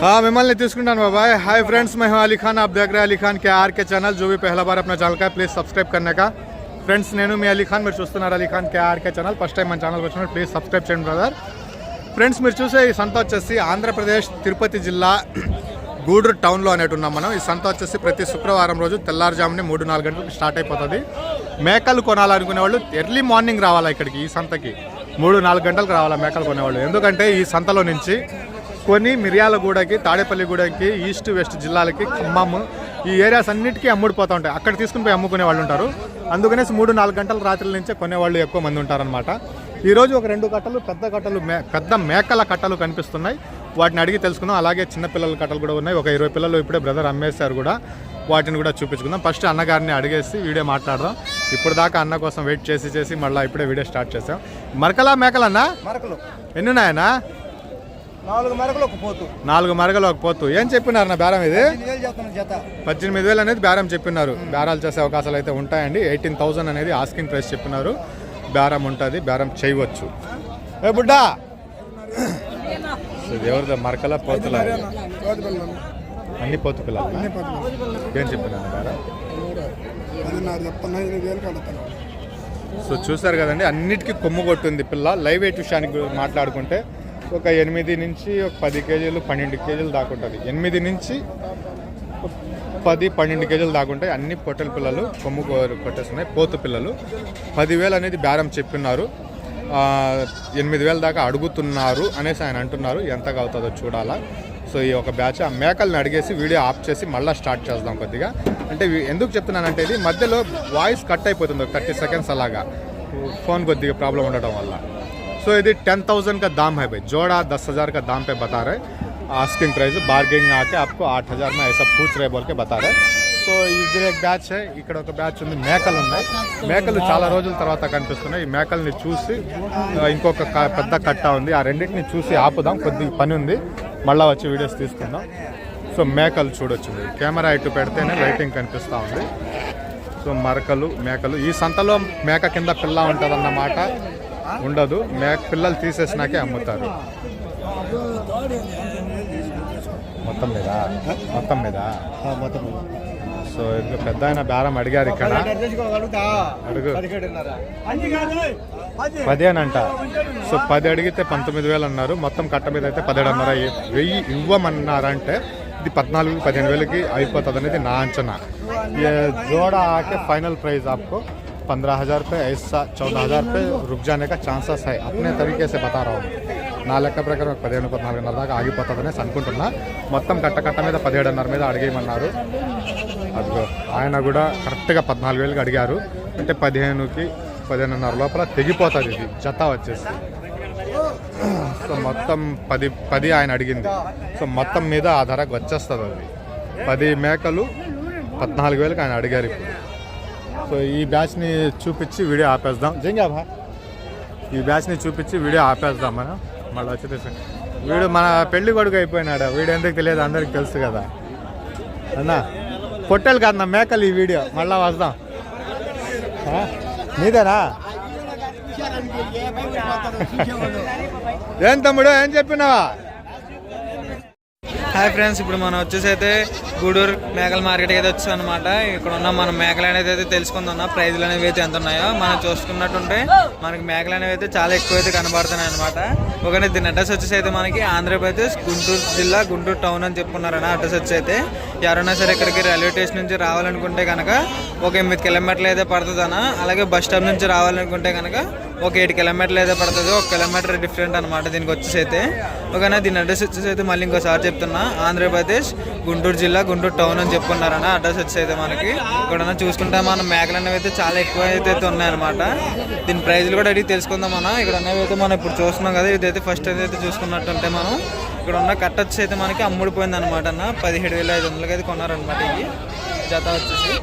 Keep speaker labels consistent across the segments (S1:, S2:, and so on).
S1: हाँ మిమ్మల్ని తీసుకుంటాను బాబాయ్ हाय फ्रेंड्स मैं हूं अली खान आप देख रहे हैं अली खान के आर के चैनल जो भी पहला बार अपना चैनल का है प्लीज सब्सक्राइब करने का ఫ్రెండ్స్ నేను మీ అలీ ఖాన్ మీరు చూస్తున్నారు Ali Khan KRK channel first time మన ఛానల్కి వచ్చినప్పుడు ప్లీజ్ సబ్స్క్రైబ్ చేయండి బ్రదర్ ఫ్రెండ్స్ మీరు చూసే ఈ సంత వచ్చేసి ఆంధ్రప్రదేశ్ తిరుపతి జిల్లా గూడూరు టౌన్లో అనేటు ఉన్నాం మనం ఈ సంత వచ్చేసి ప్రతి శుక్రవారం రోజు తెల్లారుజామునే మూడు నాలుగు గంటలకు స్టార్ట్ అయిపోతుంది మేకలు కొనాలనుకునే వాళ్ళు ఎర్లీ మార్నింగ్ రావాలా ఇక్కడికి ఈ సంతకి మూడు నాలుగు గంటలకు రావాలా మేకలు కొనేవాళ్ళు ఎందుకంటే ఈ సంతలో నుంచి కొన్ని మిర్యాలగూడకి తాడేపల్లిగూడకి ఈస్ట్ వెస్ట్ జిల్లాలకి ఖమ్మం ఈ ఏరియాస్ అన్నిటికీ అమ్ముడిపోతూ ఉంటాయి. అక్కడ తీసుకుని పోయి అమ్ముకునే వాళ్ళు ఉంటారు. అందుకనేసి మూడు నాలుగు గంటల రాత్రుల నుంచే కొనేవాళ్ళు ఎక్కువ మంది ఉంటారనమాట ఈరోజు ఒక రెండు కట్టలు పెద్ద కట్టలు మే పెద్ద మేకల కట్టలు కనిపిస్తున్నాయి. వాటిని అడిగి తెలుసుకుందాం. అలాగే చిన్న పిల్లల కట్టలు కూడా ఉన్నాయి. ఒక ఇరవై పిల్లలు ఇప్పుడే బ్రదర్ అమ్మేశారు కూడా. వాటిని కూడా చూపించుకుందాం. ఫస్ట్ అన్నగారిని అడిగేసి వీడియో మాట్లాడదాం. ఇప్పుడు దాకా అన్న కోసం వెయిట్ చేసి చేసి మళ్ళీ ఇప్పుడే వీడియో స్టార్ట్ చేసాం మరకలా మేకలన్నా?
S2: మరకలు.
S1: ఎన్ని ఉన్నాయన్నా
S2: నాలుగు మరకలు ఒక పోతు.
S1: నాలుగు మరగలు ఒక పోతు. ఏం చెప్పినారు నా బేరం ఇది? పద్దెనిమిది వేలు అనేది బేరం చెప్పినారు. బేరాలు చేసే అవకాశాలు అయితే ఉంటాయండి. ఎయిటీన్ థౌసండ్ అనేది ఆస్కింగ్ ప్రైస్ చెప్పినారు. బేరం ఉంటుంది బేరం చేయవచ్చు. ఏ బుడ్డా? ఎవరిదో మరకల పోతుల అన్ని పోతు పిల్లలు ఏం చెప్పినారు బేరం? సో చూసారు కదండి అన్నిటికీ కొమ్ము కొట్టింది పిల్ల. లైవ్ వెయిట్ విషయానికి మాట్లాడుకుంటే ఒక ఎనిమిది నుంచి ఒక పది కేజీలు పన్నెండు కేజీలు దాకా ఉంటుంది. ఎనిమిది నుంచి పది పన్నెండు కేజీలు దాకా ఉంటాయి. అన్ని పొట్టెల పిల్లలు కొమ్ము కొట్టేస్తున్నాయి పోతు పిల్లలు. పదివేలు అనేది బేరం చెప్పిన్నారు. ఎనిమిది వేల దాకా అడుగుతున్నారు అనేసి ఆయన అంటున్నారు. ఎంతగా అవుతుందో చూడాలా. సో ఈ ఒక బ్యాచ్ ఆ మేకల్ని అడిగేసి వీడియో ఆఫ్ చేసి మళ్ళీ స్టార్ట్ చేద్దాం కొద్దిగా. అంటే ఎందుకు చెప్తున్నానంటే ఇది మధ్యలో వాయిస్ కట్ అయిపోతుంది. ఒక థర్టీ సెకండ్స్ అలాగా. ఫోన్ కొద్దిగా ప్రాబ్లం ఉండడం వల్ల. సో ఇది टेन थाउजेंड का दाम है भाई जोड़ा दस हज़ार का दाम पे बता रहे आस्किंग प्राइस बार्गेनिंग आके आपको आठ हज़ार में ऐसा पूछ रहे बोल के बता रहे సో ఇది ఒక బ్యాచ్ ఇక్కడ ఒక బ్యాచ్ ఉంది మేకలు ఉన్నాయి మేకలు చాలా రోజుల తర్వాత కనిపిస్తున్నాయి ఈ మేకల్ని చూసి ఆ, ఇంకొక క- పెద్ద కట్ట ఉంది ఆ రెండింటిని చూసి ఆపుదాం కొద్దిగా పని ఉంది మళ్ళీ వచ్చి వీడియోస్ తీసుకుందాం సో మేకలు చూడొచ్చు మీరు కెమెరా ఇటు పెడితేనే లైటింగ్ కనిపిస్తూ ఉంది సో మరకలు మేకలు ఈ సంతలో మేక కింద పిల్ల ఉంటుందన్నమాట ఉండదు. మేక పిల్లలు తీసేసినాకే అమ్ముతారు. మొత్తం మీద? మొత్తం మీద? సో ఇది పెద్ద ఆయన బేరం అడిగారు ఇక్కడ. అడుగు. పదేనంట సో పది అడిగితే పంతొమ్మిది వేలు అన్నారు. మొత్తం కట్ట మీద అయితే పదిహేడున్నర వెయ్యి ఇవ్వమన్నారంటే ఇది పద్నాలుగు పదిహేను వేలకి అయిపోతుంది అనేది నా అంచనా. జోడ ఆకే ఫైనల్ ప్రైజ్ ఆపుకో. पंद्रह हज़ार पे ऐसा चौदह हज़ार पे रुक जाने का चांसेस है अपने तरीके से बता रहा हूँ నా లెక్క ప్రకారం ఒక పదిహేను పద్నాలుగున్నర దాకా ఆగిపోతుంది అనేసి అనుకుంటున్నా మొత్తం కట్ట కట్ట మీద పదిహేడున్నర మీద అడిగేయమన్నారు అదిగో ఆయన కూడా కరెక్ట్గా పద్నాలుగు వేలకి అడిగారు అంటే పదిహేనుకి పదిహేనున్నర లోపల తెగిపోతుంది ఇది జత వచ్చేసి సో మొత్తం పది పది ఆయన అడిగింది సో మొత్తం మీద ఆ ధరకు వచ్చేస్తుంది అది పది మేకలు పద్నాలుగు వేలకు ఆయన అడిగారు ఇప్పుడు సో ఈ బ్యాచ్ని చూపించి వీడియో ఆపేద్దాం. జంగా ఈ బ్యాచ్ని చూపించి వీడియో ఆపేద్దాం మనం. మళ్ళీ వచ్చి వీడు మన పెళ్ళి కొడుకు అయిపోయినాడు? వీడు ఎందుకు తెలియదు? అందరికి తెలుసు కదా. అన్నా పొట్టలు కాదు నా మేకలు ఈ వీడియో. మళ్ళీ వస్తాం. నీదేనా? ఏం తమ్ముడు? ఏం చెప్పినావా?
S3: హాయ్ ఫ్రెండ్స్ ఇప్పుడు మనం వచ్చేసి అయితే గూడూరు మేకల మార్కెట్ అయితే వచ్చాం అనమాట ఇక్కడ ఉన్న మన మేకలు అనేది అయితే తెలుసుకుందాం ప్రైజ్లు అనేవి అయితే ఎంత ఉన్నాయో మనం చూసుకున్నట్టుంటే మనకి మేకలు అనేవి అయితే చాలా ఎక్కువ అయితే కనబడుతున్నాయి అనమాట ఒకనే దీని అడ్రస్ వచ్చేసి అయితే మనకి ఆంధ్రప్రదేశ్ గుంటూరు జిల్లా గుంటూరు టౌన్ అని చెప్పుకున్నారన్న అడ్రస్ వచ్చి అయితే. ఎవరైనా సరే ఇక్కడికి రైల్వే స్టేషన్ నుంచి రావాలనుకుంటే కనుక ఒక ఎనిమిది కిలోమీటర్లు అయితే పడుతుంది అలాగే బస్ స్టాప్ నుంచి రావాలనుకుంటే కనుక ఒక ఎయిట్ కిలోమీటర్లు అయితే పడుతుంది. ఒక కిలోమీటర్ డిఫరెంట్ అనమాట దీనికి వచ్చేసి అయితే. ఒకనా దీని అడ్రస్ వచ్చేసి అయితే మళ్ళీ ఇంకోసారి చెప్తున్నా. ఆంధ్రప్రదేశ్ గుంటూరు జిల్లా గుంటూరు టౌన్ అని చెప్పుకున్నారన్న అడ్రస్ వచ్చేది అయితే మనకి. ఇక్కడ చూసుకుంటే మన మేకలు అనేవి అయితే చాలా ఎక్కువ అయితే ఉన్నాయన్నమాట. దీని ప్రైజ్లు కూడా అడిగి తెలుసుకుందాం మనం ఇక్కడ అనేవి అయితే మనం ఇప్పుడు చూస్తున్నాం కదా ఇదైతే ఫస్ట్ అయితే చూసుకున్నట్టుంటే మనం. ఇక్కడ ఉన్న కట్ట వచ్చి అయితే మనకి అమ్ముడిపోయింది అనమాట అన్న. పదిహేడు వేల ఐదు వందలకి అయితే కొన్నారనమాట ఇవి. జత వచ్చేసి.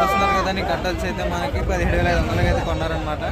S3: వస్తున్నారు కదండి కట్టల్స్ అయితే మనకి పదిహేడు వేల ఐదు వందలకి అయితే కొన్నారనమాట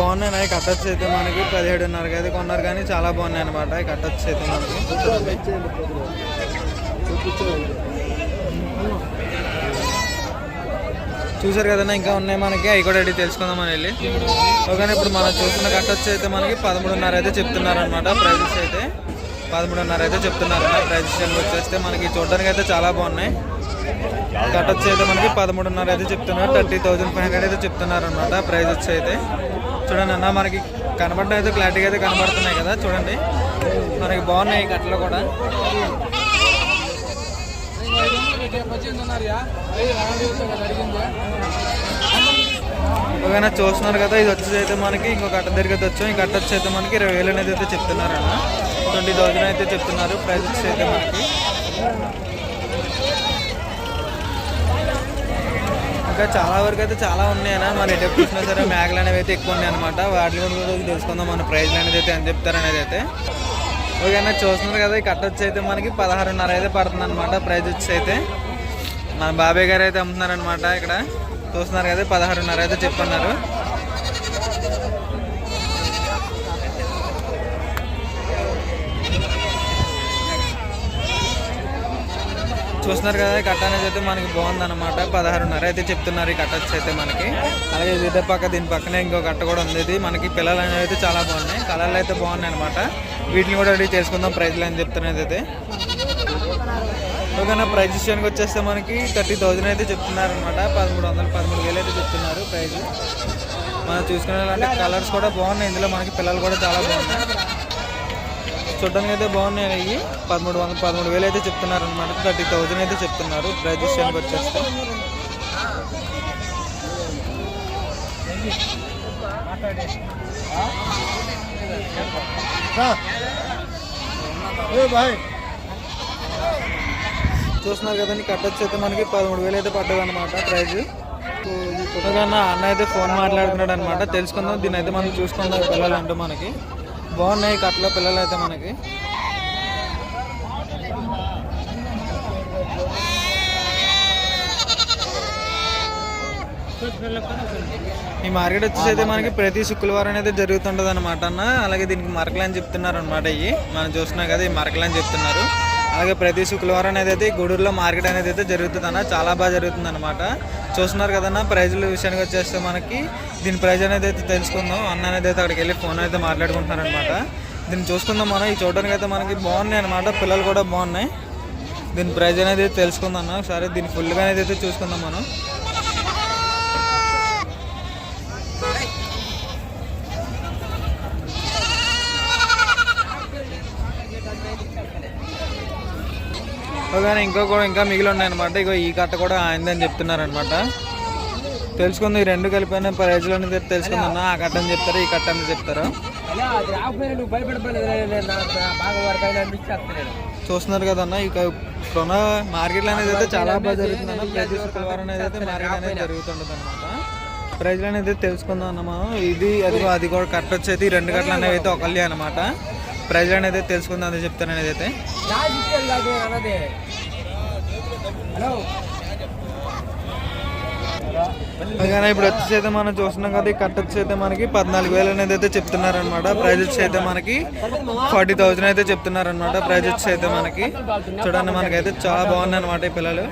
S3: బాగున్నాయి. ఈ కట్టొచ్చు అయితే మనకి. పదిహేడున్నరకి అయితే కొన్నారు కానీ చాలా బాగున్నాయి అనమాట ఈ కట్టొచ్చు అయితే మనకి. చూసారు కదన్నా ఇంకా ఉన్నాయి మనకి. అవి కూడా రెడీ తెలుసుకుందాం అని వెళ్ళి. ఓకేనా ఇప్పుడు మనం చూస్తున్న కట్టొచ్చు అయితే మనకి పదమూడున్నర అయితే చెప్తున్నారు అనమాట ప్రైజెస్ అయితే. పదమూడున్నర అయితే చెప్తున్నారు ప్రైజెస్ వచ్చేస్తే మనకి చూడడానికి అయితే చాలా బాగున్నాయి. కట్టొచ్చు అయితే మనకి పదమూడున్నర అయితే చెప్తున్నారు. థర్టీ థౌజండ్ ఫైవ్ హండ్రెడ్ అయితే చెప్తున్నారు అనమాట ప్రైజ్ వచ్చి అయితే. చూడండి అన్న మనకి కనబడడం అయితే క్లారిటీగా అయితే కనబడుతున్నాయి కదా చూడండి. మనకి బాగున్నాయి కట్టలు కూడా. ఒకవేళ చూస్తున్నారు కదా ఇది వచ్చేసి అయితే మనకి ఇంకో కట్ట దగ్గరికి అయితే వచ్చాం. ఈ కట్ట వచ్చి అయితే మనకి ఇరవై వేలు అనేది అయితే చెప్తున్నారు అన్న. ట్వంటీ థౌజండ్ అయితే చెప్తున్నారు ప్రైస్ వచ్చి అయితే మనకి. ఇంకా చాలా వరకు అయితే చాలా ఉన్నాయన్న. మన ఎటు చూసినా సరే మేఘలు అనేవి అయితే ఎక్కువ ఉన్నాయి అనమాట వాటి గురించి కూడా తెలుసుకుందాం మన ప్రైజ్లు అనేది అయితే ఎంత చెప్తారు అనేది అయితే. ఓకేనా చూస్తున్నారు కదా ఈ కట్ట వచ్చి అయితే మనకి పదహారున్నర అయితే పడుతుంది అనమాట ప్రైజ్ వచ్చి అయితే. మన బాబాయ్ గారు అయితే అమ్ముతున్నారనమాట ఇక్కడ. చూస్తున్నారు కదా పదహారున్నర అయితే చెప్పన్నారు. చూస్తున్నారు కదా కట్ట అనేది అయితే మనకి బాగుందన్నమాట. పదహారున్నర అయితే చెప్తున్నారు ఈ కట్ట వచ్చి అయితే మనకి. అలాగే ఇదే పక్క దీని పక్కనే ఇంకో కట్ట కూడా ఉంది ఇది. మనకి పిల్లలు అనేవి అయితే చాలా బాగున్నాయి. కలర్లు అయితే బాగున్నాయి అనమాట వీటిని కూడా రెడీ చేసుకుందాం ప్రైజ్లు అని చెప్తున్నది అయితే. ఓకేనా ప్రైజ్ విషయానికి వచ్చేస్తే మనకి థర్టీ థౌజండ్ అయితే చెప్తున్నారు అనమాట పదమూడు వందలు పదమూడు వేలు అయితే చెప్తున్నారు ప్రైజ్. మనం చూసుకునే కలర్స్ కూడా బాగున్నాయి. ఇందులో మనకి పిల్లలు కూడా చాలా బాగున్నాయి. చూడడానికి అయితే బాగున్నాయి ఇవి పదమూడు వందలు పదమూడు వేలు అయితే చెప్తున్నారు అనమాట థర్టీ థౌజండ్ అయితే చెప్తున్నారు ప్రైజ్ విషయానికి వచ్చేస్తే చూస్తున్నారు కదండి కట్టొచ్చు అయితే మనకి. పదమూడు వేలు అయితే పడ్డది అనమాట ప్రైజ్ అన్న అన్న అయితే ఫోన్ మాట్లాడుతున్నాడు అనమాట తెలుసుకుందాం దీని అయితే మనం చూసుకుందాం పిల్లలు అంటూ మనకి. బాగున్నాయి కట్టలో పిల్లలు అయితే మనకి. ఈ మార్కెట్ వచ్చేసి అయితే మనకి ప్రతి శుక్రవారం అనేది జరుగుతుంటది అనమాట అన్న. అలాగే దీనికి మరకలు అని చెప్తున్నారు అనమాట ఇవి మనం చూస్తున్నాం కదా ఈ మరకలు అని చెప్తున్నారు. అలాగే ప్రతి శుక్రవారం అనేది అయితే గూడూరులో మార్కెట్ అనేది అయితే జరుగుతుంది అన్న చాలా బాగా జరుగుతుంది అనమాట చూస్తున్నారు కదన్నా ప్రైజుల విషయానికి వచ్చేస్తే మనకి దీని ప్రైజ్ అనేది అయితే తెలుసుకుందాం. అన్న అనేది అయితే అక్కడికి వెళ్ళి ఫోన్ అయితే మాట్లాడుకుంటున్నారు అనమాట దీన్ని చూసుకుందాం మనం. ఈ చూడడానికి అయితే మనకి బాగున్నాయి అనమాట పిల్లలు కూడా బాగున్నాయి. దీని ప్రైజ్ అనేది తెలుసుకుందాం అన్న. సరే దీన్ని ఫుల్గా అనేది అయితే చూసుకుందాం మనం. ఓకే ఇంకా కూడా ఇంకా మిగిలి ఉన్నాయన్నమాట ఇగో ఈ కట్ట కూడా ఆయిందని చెప్తున్నారు అనమాట తెలుసుకుంది ఈ రెండు కలిపిన ప్రైజ్లు అనేది తెలుసుకుందన్న ఆ కట్ట అని చెప్తారు. ఈ కట్ట అని చెప్తారు చూస్తున్నారు కదన్న ఇక ఇప్పుడున్న మార్కెట్లో అనేది అయితే చాలా బాగా జరుగుతుంది అన్న ప్రతి శుక్రవారం అనేది అయితే మార్కెట్ అనేది జరుగుతుంటుంది అనమాట ప్రైజ్లు అనేది తెలుసుకుందాం అన్న మనం ఇది అది అది కూడా కట్ట వచ్చేది. ఈ రెండు కట్టలు అనేవి అయితే ఒకళ్ళే అనమాట ప్రైజ్లు అనేది తెలుసుకుందాం అని చెప్తాను అనేది అయితే ఇప్పుడు వచ్చేసి అయితే మనం చూస్తున్నాం కదా ఈ కట్ట వచ్చి అయితే మనకి పద్నాలుగు వేలు అనేది అయితే చెప్తున్నారు అనమాట ప్రైజ్ వచ్చి అయితే మనకి ఫార్టీ థౌజండ్ అయితే చెప్తున్నారు అనమాట ప్రైజ్ వచ్చి అయితే మనకి చూడండి మనకైతే చాలా బాగున్నాయి అనమాట ఈ పిల్లలు.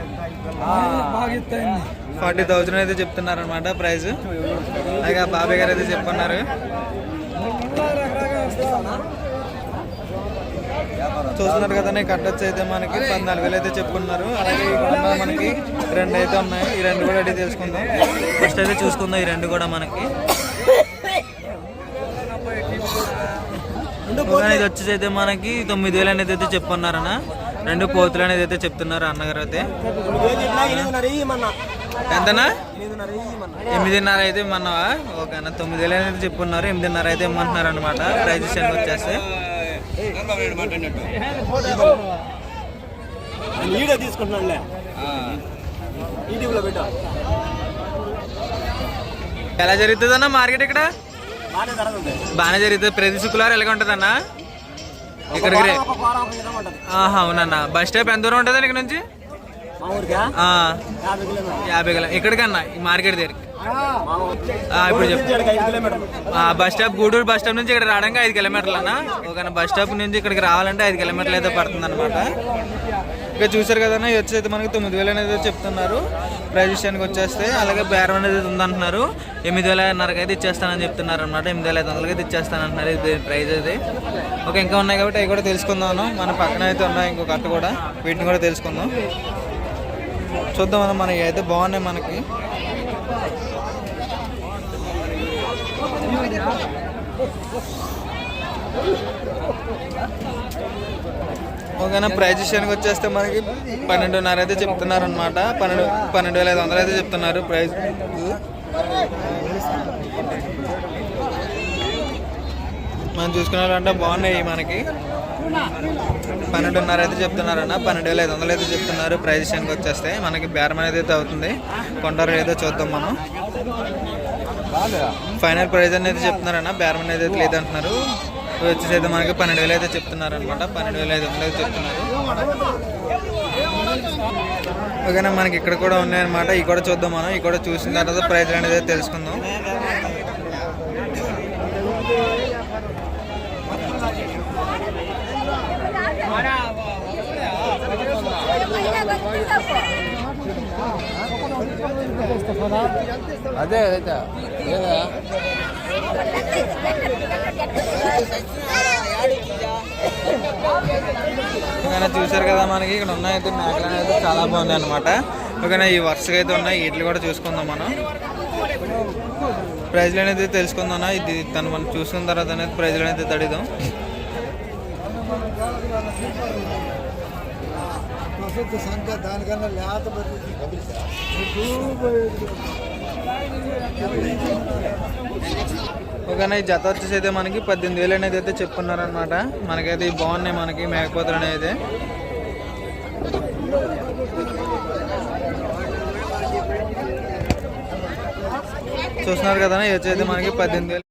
S3: ఫార్టీ థౌజండ్ అయితే చెప్తున్నారు అనమాట ప్రైజ్. అలాగే బాబాయ్ గారు అయితే చెప్పున్నారు. చూస్తున్నారు కదండి కట్టొచ్చు అయితే మనకి. పద్నాలుగు వేలు అయితే చెప్పుకున్నారు. అలాగే ఇక్కడ మనకి రెండు అయితే ఉన్నాయి. ఈ రెండు కూడా అయితే తెలుసుకుందాం ఫస్ట్ అయితే చూసుకుందాం ఈ రెండు కూడా మనకి. ఇది వచ్చేసి అయితే మనకి తొమ్మిది వేలు అనేది అయితే చెప్పుకున్నారన్న రెండు పోతులు అనేది అయితే చెప్తున్నారు అన్నగారు అయితే. ఎంతనా ఎనిమిదిన్నర అయితే ఇమ్మన్నావా? ఓకే అన్న తొమ్మిది వేలు అనేది చెప్పున్నారు. ఎనిమిదిన్నర అయితే ఇమ్మంటున్నారు అనమాట
S2: తీసుకుంటున్నానులే. యూట్యూబ్లో పెట్టా.
S3: ఎలా జరుగుతుంది అన్న మార్కెట్ ఇక్కడ?
S2: బాగానే జరుగుతుంది.
S3: ప్రతి శుక్రవారం ఎలాగ ఉంటుంది అన్న ఇక్కడికి ఆహా అవునన్న. బస్ స్టాప్ ఎంత దూరం ఉంటుంది ఇక్కడ నుంచి?
S2: యాభై
S3: కిలో ఇక్కడికన్నా ఈ మార్కెట్ దగ్గరికి. ఇప్పుడు చెప్పు. Bus stop Gudur bus stop నుంచి ఇక్కడ రావడానికి ఐదు కిలోమీటర్లు అన్న ఒక బస్ స్టాప్ నుంచి ఇక్కడికి రావాలంటే ఐదు కిలోమీటర్లు అయితే పడుతుంది అనమాట ఇక చూసారు కదన్నా వచ్చేది మనకి తొమ్మిది వేలు అనేది చెప్తున్నారు. ప్రైజ్ విషయానికి వచ్చేస్తే అలాగే బేరం అనేది ఉందంటున్నారు. ఎనిమిది వేల నరకు అయితే ఇచ్చేస్తానని చెప్తున్నారు అనమాట ఎనిమిది వేల ఐదు వందలకి అయితే ఇచ్చేస్తానంటున్నారు ఇది ప్రైజ్ అది ఓకే ఇంకా ఉన్నాయి కాబట్టి అవి కూడా తెలుసుకుందాము మన పక్కన అయితే ఉన్నాయి ఇంకొక అట్ట కూడా. వీటిని కూడా తెలుసుకుందాం. చూద్దాం అన్న మనకి అయితే బాగున్నాయి మనకి. ఓకేనా ప్రైజ్ విషయానికి వచ్చేస్తే మనకి పన్నెండున్నర అయితే చెప్తున్నారు అనమాట పన్నెండు పన్నెండు వేల ఐదు వందలు అయితే చెప్తున్నారు ప్రైజ్ మనం చూసుకున్నారంటే బాగున్నాయి మనకి. పన్నెండున్నర అయితే చెప్తున్నారన్న పన్నెండు వేల ఐదు వందలు అయితే చెప్తున్నారు. ప్రైజ్ విషయానికి వచ్చేస్తే మనకి బేరం అనేది అయితే అవుతుంది. కొండరు ఏదో చూద్దాం మనం. ఫైనల్ ప్రైజ్ అనేది చెప్తున్నారన్న బేరం అనేది అయితే లేదంటున్నారు. వచ్చేసి అయితే మనకి పన్నెండు వేలు అయితే చెప్తున్నారు అనమాట పన్నెండు వేల ఐదు వందలు అయితే చెప్తున్నారు. ఓకేనా మనకి ఇక్కడ కూడా ఉన్నాయన్నమాట. ఇవి కూడా చూద్దాం మనం. ఇవి కూడా చూసిన తర్వాత ప్రైజ్ అనేది అయితే తెలుసుకుందాం.
S4: అదే అయితే ఏదా
S3: ఓకేనా చూసారు కదా మనకి ఇక్కడ ఉన్నాయి అయితే మేకలు అనేది చాలా బాగున్నాయి అనమాట ఓకేనా ఈ వరుసగా అయితే ఉన్నాయి. వీటిని కూడా చూసుకుందాం మనం. ప్రైజ్లు అనేది తెలుసుకుందాం ఇది తను మనం చూసుకున్న తర్వాత అనేది ప్రైజ్లు అనేది తడిదాం.
S4: సంఖ్య దానికన్నా లేత
S3: ఓకేనా ఈ జత వచ్చేసి అయితే మనకి పద్దెనిమిది వేలు అనేది అయితే చెప్పుకున్నారనమాట మనకైతే ఇవి బాగున్నాయి మనకి మేకపోతలు అనేది. చూస్తున్నారు కదా ఇవి అయితే మనకి పద్దెనిమిది వేలు.